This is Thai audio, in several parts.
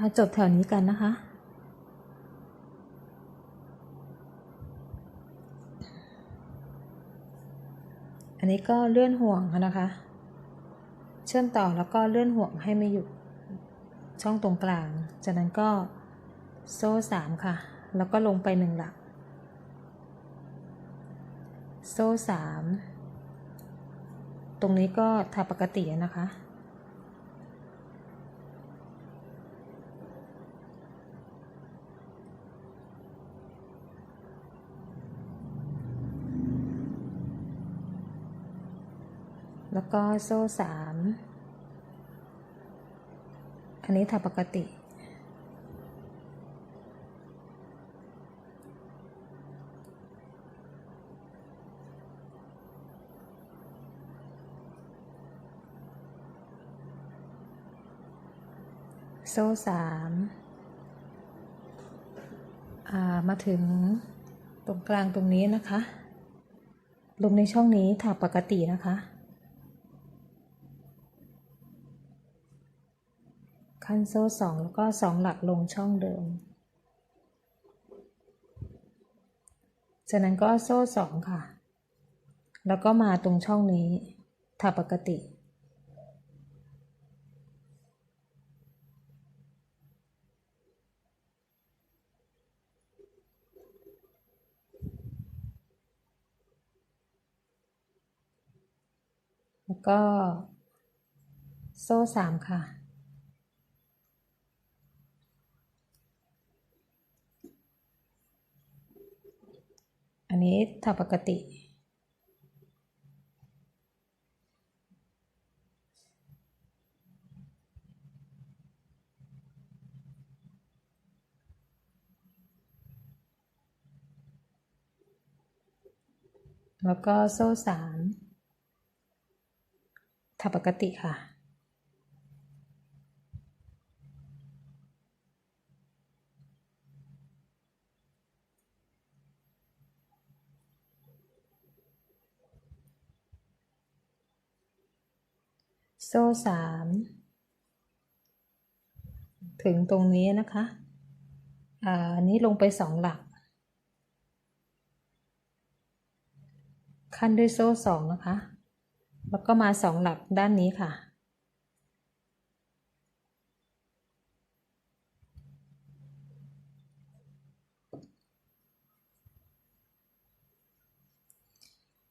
ค่ะจบแถวนี้กันนะคะ อันนี้ก็เลื่อนห่วงนะคะ เชื่อมต่อแล้วก็เลื่อนห่วงให้ไม่หยุดช่องตรงกลาง จากนั้นก็โซ่สามค่ะ แล้วก็ลงไปหนึ่งหลัก โซ่สามตรงนี้ก็ทาปกตินะคะ แล้วก็โซ่สามอันนี้ทาปกติโซ่สามามาถึงตรงกลางตรงนี้นะคะ ลงในช่องนี้ถาปกตินะคะ ขั้นโซ่สองแล้วก็สองหลักลงช่องเดิม จากนั้นก็โซ่สองค่ะ แล้วก็มาตรงช่องนี้ถ้าปกติ แล้วก็โซ่สามค่ะ อั นนี้ถ้าปกติ แล้วก็โซ่สามถ้าปกติค่ะ โซ่สามถึงตรงนี้นะคะอ่าอันนี้ลงไปสองหลัก ขั้นด้วยโซ่สองนะคะ แล้วก็มาสองหลักด้านนี้ค่ะ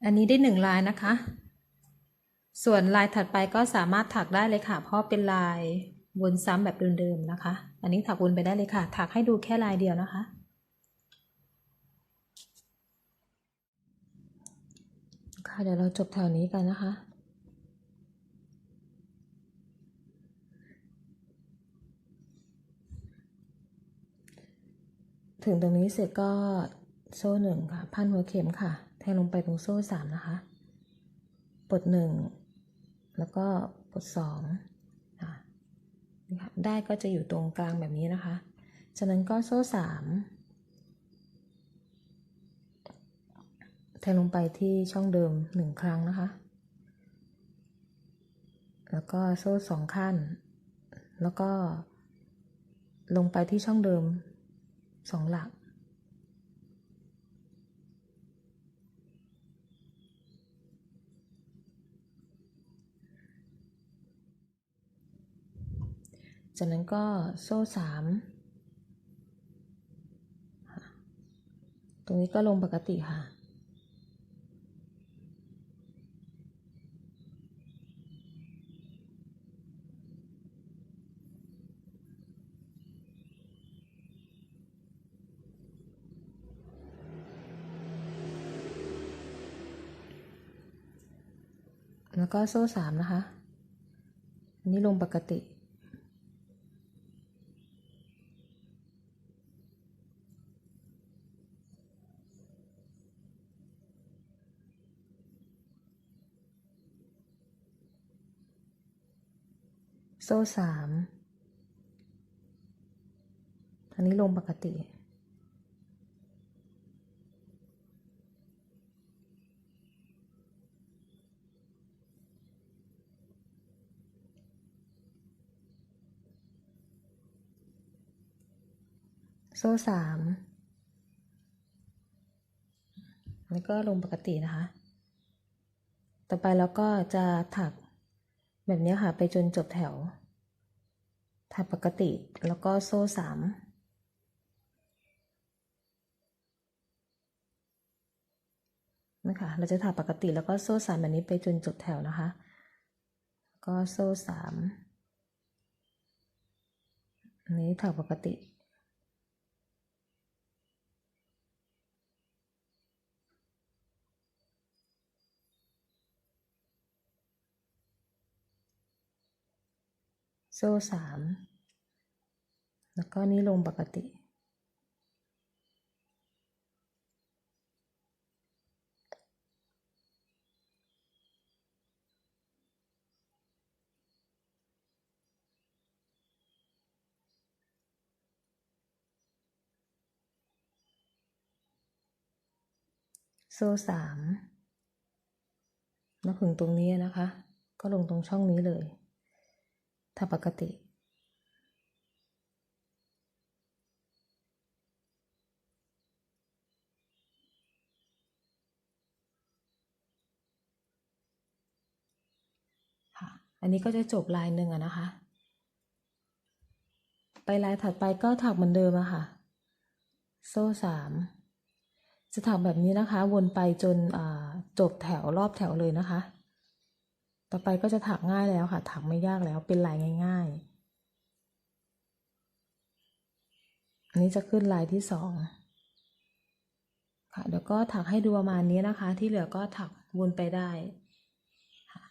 อันนี้ได้หนึ่งลายนะคะ ส่วนลายถัดไปก็สามารถถักได้เลยค่ะ เพราะเป็นลายวนซ้ำแบบเดิมๆนะคะ อันนี้ถักวนไปได้เลยค่ะ ถักให้ดูแค่ลายเดียวนะคะ ค่ะเดี๋ยวเราจบแถวนี้กันนะคะ ถึงตรงนี้เสร็จก็โซ่หนึ่งค่ะ พันหัวเข็มค่ะ แทงลงไปตรงโซ่สามนะคะ ปลดหนึ่ง แล้วก็ปลดสองค่ะได้ก็จะอยู่ตรงกลางแบบนี้นะคะจากนั้นก็โซ่สามแทงลงไปที่ช่องเดิมหนึ่งครั้งนะคะ แล้วก็โซ่สองขั้น แล้วก็ลงไปที่ช่องเดิมสองหลัก จากนั้นก็โซ่สามตรงนี้ก็ลงปกติค่ะ แล้วก็โซ่สามนะคะ อันนี้ลงปกติ โซ่สามอันนี้ลงปกติโซ่สามแล้วก็ลงปกตินะคะ ต่อไปเราก็จะถัก แบบนี้ค่ะไปจนจบแถวถักปกติแล้วก็โซ่สามนะคะเราจะถักปกติแล้วก็โซ่สามแบบนี้ไปจนจบแถวนะคะ ก็โซ่สามนนี้ถักปกติ โซ่สามแล้วก็นี่ลงปกติ โซ่สามแล้วถึงตรงนี้นะคะ ก็ลงตรงช่องนี้เลย ถ้าปกติ ค่ะ อันนี้ก็จะจบลายหนึ่งอะนะคะ ไปลายถัดไปก็ถักเหมือนเดิมอะค่ะ โซ่สามจะถักแบบนี้นะคะ วนไปจนจบแถวรอบแถวเลยนะคะ ต่อไปก็จะถักง่ายแล้วค่ะ ถักไม่ยากแล้วเป็นลายง่าย ๆ อันนี้จะขึ้นลายที่สองค่ะเดี๋ยวก็ถักให้ดูประมาณนี้นะคะ ที่เหลือก็ถักวนไปได้ค่ะ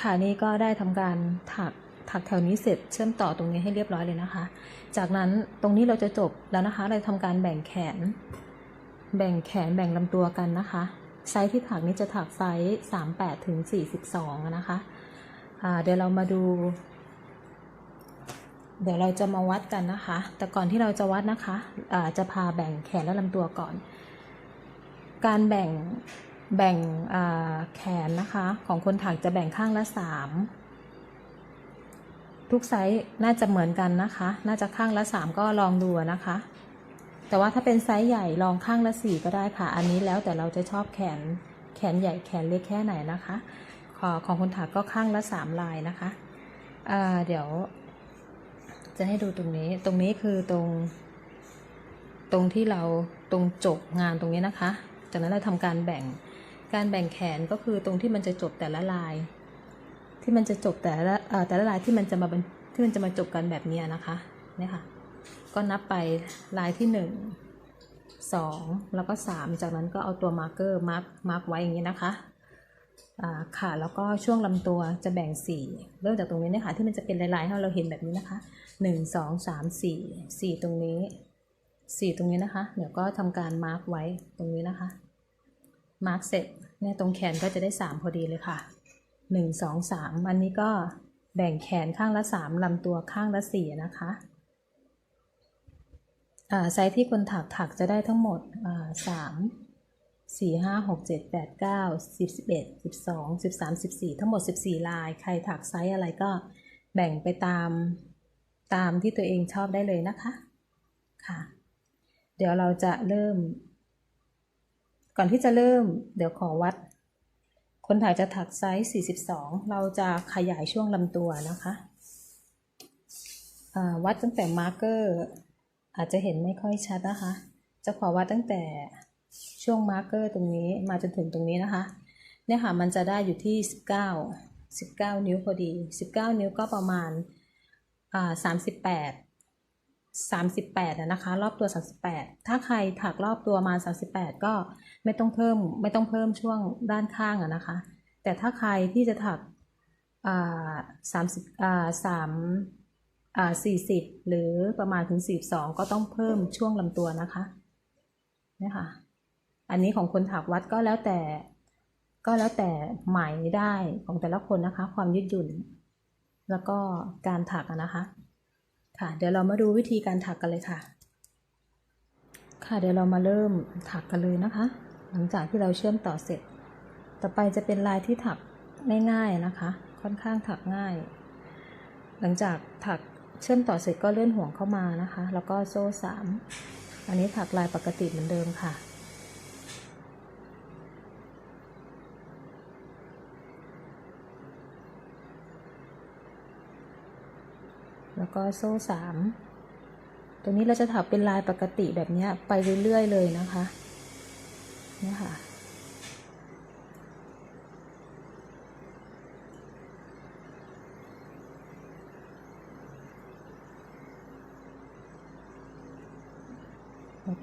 ค่ะนี่ก็ได้ทำการถักถักแถวนี้เสร็จเชื่อมต่อตรงนี้ให้เรียบร้อยเลยนะคะ จากนั้นตรงนี้เราจะจบแล้วนะคะ เราทำการแบ่งแขน แบ่งแขนแบ่งลำตัวกันนะคะ ไซส์ที่ถักนี้จะถักไซส์38ถึง42นะคะะเดี๋ยวเรามาดู เดี๋ยวเราจะมาวัดกันนะคะ แต่ก่อนที่เราจะวัดนะคะะจะพาแบ่งแขนและลำตัวก่อน การแบ่งแบ่งแขนนะคะ ของคนถักจะแบ่งข้างละ 3 ทุกไซส์น่าจะเหมือนกันนะคะ น่าจะข้างละ 3 ก็ลองดูนะคะ แต่ว่าถ้าเป็นไซส์ใหญ่ลองข้างละสี่ก็ได้ค่ะ อันนี้แล้วแต่เราจะชอบแขนแขนใหญ่แขนเล็กแค่ไหนนะคะขอของคนถักก็ข้างละสามลายนะคะะเดี๋ยว จะให้ดูตรงนี้ ตรงนี้คือตรง ตรงที่เราตรงจบงานตรงนี้นะคะ จากนั้นเราทำการแบ่ง การแบ่งแขนก็คือตรงที่มันจะจบแต่ละลาย ที่มันจะจบแต่ละแต่ละลายที่มันจะมาที่มันจะมาจบกันแบบนี้นะคะเนี่ยค่ะ ก็นับไปลายที่หนึ่งสองแล้วก็สามจากนั้นก็เอาตัวมาร์กเกอร์มาร์กมาร์กไว้อย่างนี้นะคะค่ะแล้วก็ช่วงลำตัวจะแบ่งสี่เริ่มจากตรงนี้นะคะที่มันจะเป็นลายๆให้เราเห็นแบบนี้นะคะหนึ่งสองสามสี่สี่ตรงนี้สี่ตรงนี้นะคะ เดี๋ยวก็ทำการมาร์กไว้ตรงนี้นะคะมาร์กเสร็จเนี่ยตรงแขนก็จะได้สามพอดีเลยค่ะหนึ่งสองสามอันนี้ก็แบ่งแขนข้างละสามลำตัวข้างละสี่นะคะ ไซส์ที่คนถักถักจะได้ทั้งหมดสามสี่ห้าหกเจ็ดแปดเก้าสิบสิบเอ็ดสิบสองสิบสามสิบสี่ทั้งหมดสิบสี่ลาย ใครถักไซส์อะไรก็แบ่งไปตามตามที่ตัวเองชอบได้เลยนะคะ ค่ะ เดี๋ยวเราจะเริ่ม ก่อนที่จะเริ่ม เดี๋ยวขอวัด คนถ่ายจะถักไซส์ 42 เราจะขยายช่วงลำตัวนะคะ วัดตั้งแต่มาร์กเกอร์ อาจจะเห็นไม่ค่อยชัดนะคะ จะขอวัดตั้งแต่ช่วงมาร์กเกอร์ตรงนี้มาจนถึงตรงนี้นะคะ เนี่ยค่ะมันจะได้อยู่ที่ 19 19 นิ้วพอดี 19 นิ้วก็ประมาณอ่า38 38นะคะ รอบตัว 38 ถ้าใครถักรอบตัวมา 38 ก็ไม่ต้องเพิ่มไม่ต้องเพิ่มช่วงด้านข้างอะนะคะ แต่ถ้าใครที่จะถักอ่า30อ่า3 อ่าสี่สิบหรือประมาณถึงสี่สองก็ต้องเพิ่มช่วงลำตัวนะคะนี่ค่ะอันนี้ของคนถักวัดก็แล้วแต่ ก็แล้วแต่ไหมได้ของแต่ละคนนะคะ ความยืดหยุ่น แล้วก็การถักนะคะ ค่ะ เดี๋ยวเรามาดูวิธีการถักกันเลยค่ะ ค่ะ เดี๋ยวเรามาเริ่มถักกันเลยนะคะ หลังจากที่เราเชื่อมต่อเสร็จ ต่อไปจะเป็นลายที่ถักง่ายๆนะคะ ค่อนข้างถักง่าย หลังจากถัก เชื่อมต่อเสร็จก็เลื่อนห่วงเข้ามานะคะ แล้วก็โซ่สามอันนี้ถักลายปกติเหมือนเดิมค่ะ แล้วก็โซ่สามตรงนี้เราจะถักเป็นลายปกติแบบนี้ไปเรื่อยๆเลยนะคะเนี่ยค่ะ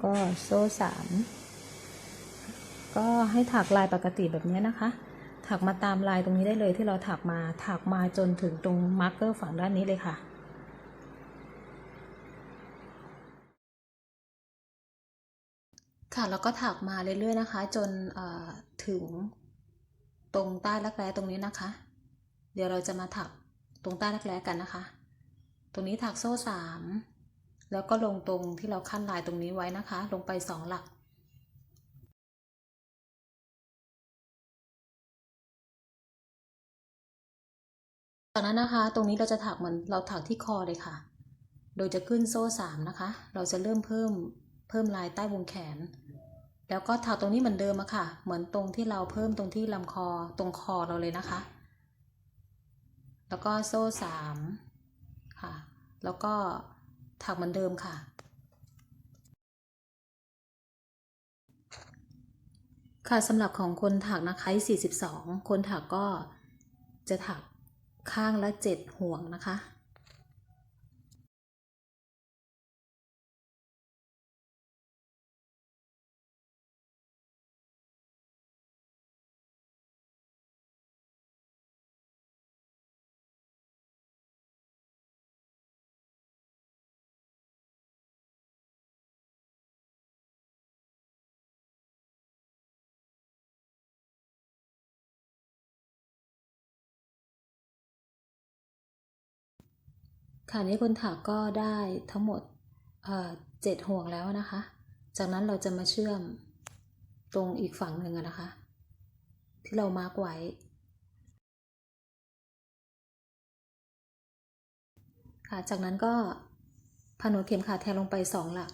ก็โซ่สามก็ให้ถักลายปกติแบบนี้นะคะ ถักมาตามลายตรงนี้ได้เลยที่เราถักมา ถักมาจนถึงตรงมาร์กเกอร์ฝั่งด้านนี้เลยค่ะค่ะแล้วก็ถักมาเรื่อยๆนะคะ จนถึงตรงใต้รักแร้ตรงนี้นะคะ เดี๋ยวเราจะมาถักตรงใต้รักแร้กันนะคะ ตรงนี้ถักโซ่สาม แล้วก็ลงตรงที่เราขั้นลายตรงนี้ไว้นะคะ ลงไปสองหลัก จากนั้นนะคะ ตรงนี้เราจะถักเหมือนเราถักที่คอเลยค่ะ โดยจะขึ้นโซ่สามนะคะ เราจะเริ่มเพิ่มเพิ่มลายใต้วงแขน แล้วก็ถักตรงนี้เหมือนเดิมอะค่ะ เหมือนตรงที่เราเพิ่มตรงที่ลำคอตรงคอเราเลยนะคะ แล้วก็โซ่สามค่ะ แล้วก็ ถักเหมือนเดิมค่ะ ค่ะสำหรับของคนถักนะคะ42 คนถักก็จะถักข้างละ 7 ห่วงนะคะ ค่ะนี่คนถักก็ได้ทั้งหมดเจ็ดห่วงแล้วนะคะ จากนั้นเราจะมาเชื่อมตรงอีกฝั่งหนึ่งนะคะ ที่เรามาร์กไว้ ค่ะ จากนั้นก็พันหัวเข็มขาดแทนลงไปสองหลัก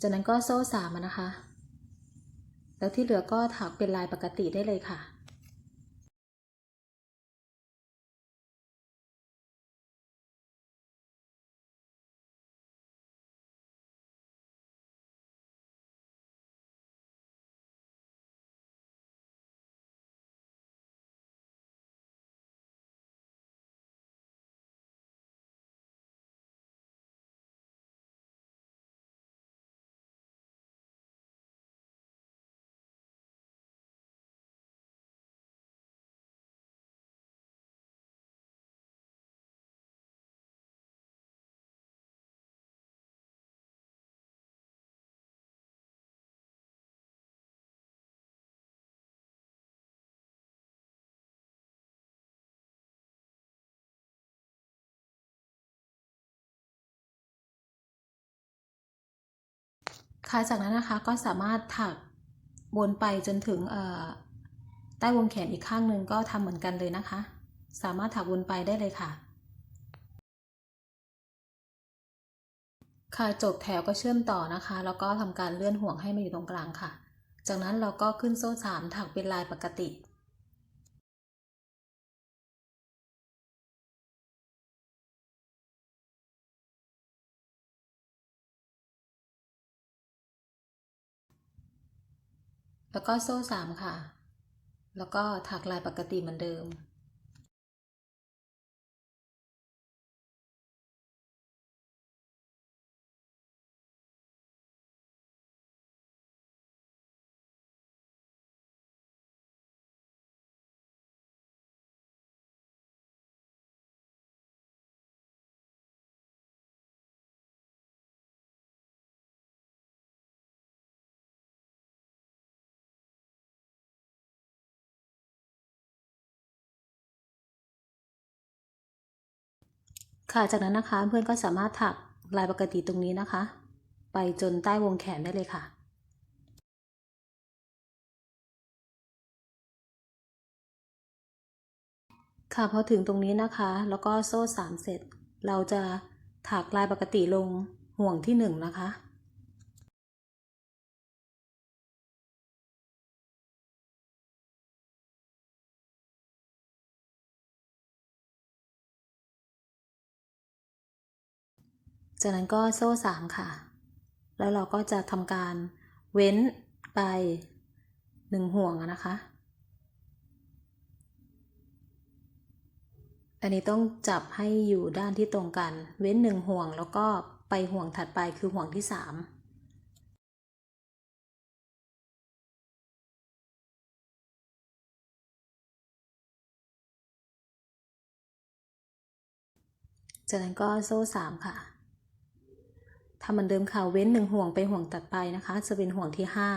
จากนั้นก็โซ่สามนะคะ แล้วที่เหลือก็ถักเป็นลายปกติได้เลยค่ะ ค่ะจากนั้นนะคะก็สามารถถักวนไปจนถึงใต้วงแขนอีกข้างหนึ่งก็ทำเหมือนกันเลยนะคะ สามารถถักวนไปได้เลยค่ะ ค่ะจบแถวก็เชื่อมต่อนะคะ แล้วก็ทำการเลื่อนห่วงให้มาอยู่ตรงกลางค่ะ จากนั้นเราก็ขึ้นโซ่สามถักเป็นลายปกติ แล้วก็โซ่สามค่ะ แล้วก็ถักลายปกติเหมือนเดิม ค่ะ จากนั้นนะคะเพื่อนก็สามารถถักลายปกติตรงนี้นะคะ ไปจนใต้วงแขนได้เลยค่ะค่ะพอถึงตรงนี้นะคะ แล้วก็โซ่สามเสร็จ เราจะถักลายปกติลงห่วงที่หนึ่งนะคะ จากนั้นก็โซ่สามค่ะ แล้วเราก็จะทำการเว้นไปหนึ่งห่วงนะคะ อันนี้ต้องจับให้อยู่ด้านที่ตรงกัน เว้นหนึ่งห่วงแล้วก็ไปห่วงถัดไปคือห่วงที่สามจากนั้นก็โซ่สามค่ะ ทำเหมือนเดิมค่ะ เว้นหนึ่งห่วงไปห่วงตัดไปนะคะ จะเป็นห่วงที่ห้า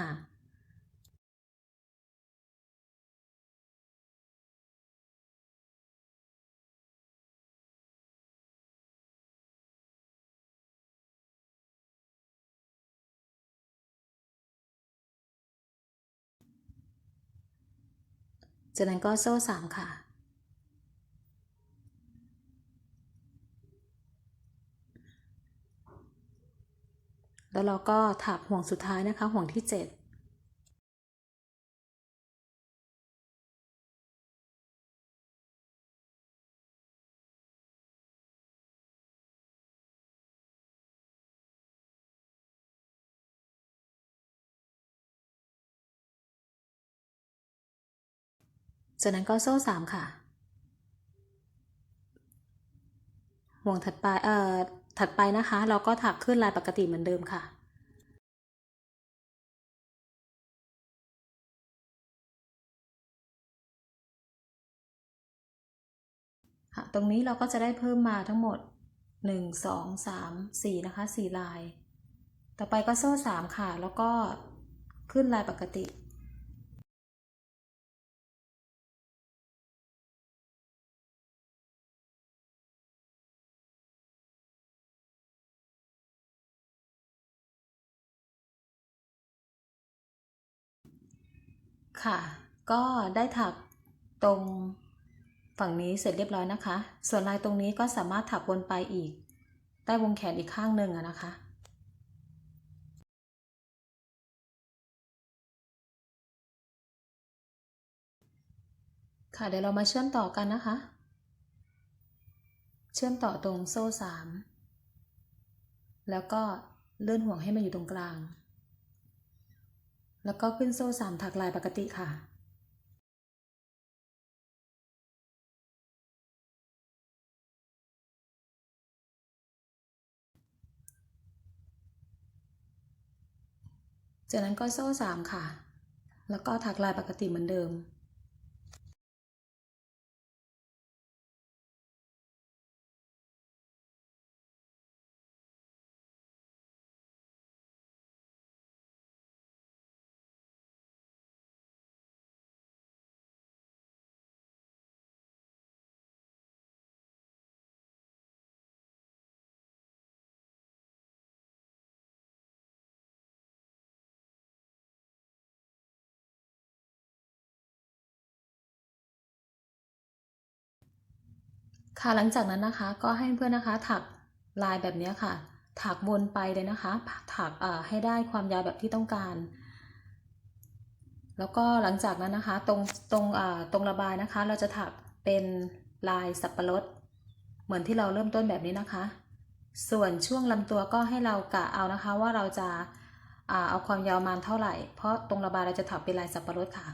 จากนั้นก็โซ่สามค่ะ แล้วเราก็ถักห่วงสุดท้ายนะคะ ห่วงที่เจ็ดจากนั้นก็โซ่สามค่ะ ห่วงถัดไปเอ่อ ถัดไปนะคะ เราก็ถักขึ้นลายปกติเหมือนเดิมค่ะตรงนี้เราก็จะได้เพิ่มมาทั้งหมด 1 2 3 4 นะคะ 4 ลาย ต่อไปก็โซ่สามค่ะ แล้วก็ขึ้นลายปกติ ค่ะ ก็ได้ถักตรงฝั่งนี้เสร็จเรียบร้อยนะคะ ส่วนลายตรงนี้ก็สามารถถักวนไปอีก ใต้วงแขนอีกข้างหนึ่งนะคะค่ะเดี๋ยวเรามาเชื่อมต่อกันนะคะ เชื่อมต่อตรงโซ่สามแล้วก็เลื่อนห่วงให้มันอยู่ตรงกลาง แล้วก็ขึ้นโซ่สามถักลายปกติค่ะจากนั้นก็โซ่สามค่ะ แล้วก็ถักลายปกติเหมือนเดิม ค่ะหลังจากนั้นนะคะก็ให้เพื่อนนะคะถักลายแบบนี้ค่ะ ถักวนไปเลยนะคะ ถักเอ่อให้ได้ความยาวแบบที่ต้องการ แล้วก็หลังจากนั้นนะคะตรงตรงอ่าตรงระบายนะคะ เราจะถักเป็นลายสับปะรด เหมือนที่เราเริ่มต้นแบบนี้นะคะ ส่วนช่วงลำตัวก็ให้เรากะเอานะคะว่าเราจะอ่าเอาความยาวมาณเท่าไหร่ เพราะตรงระบายเราจะถักเป็นลายสับปะรดค่ะ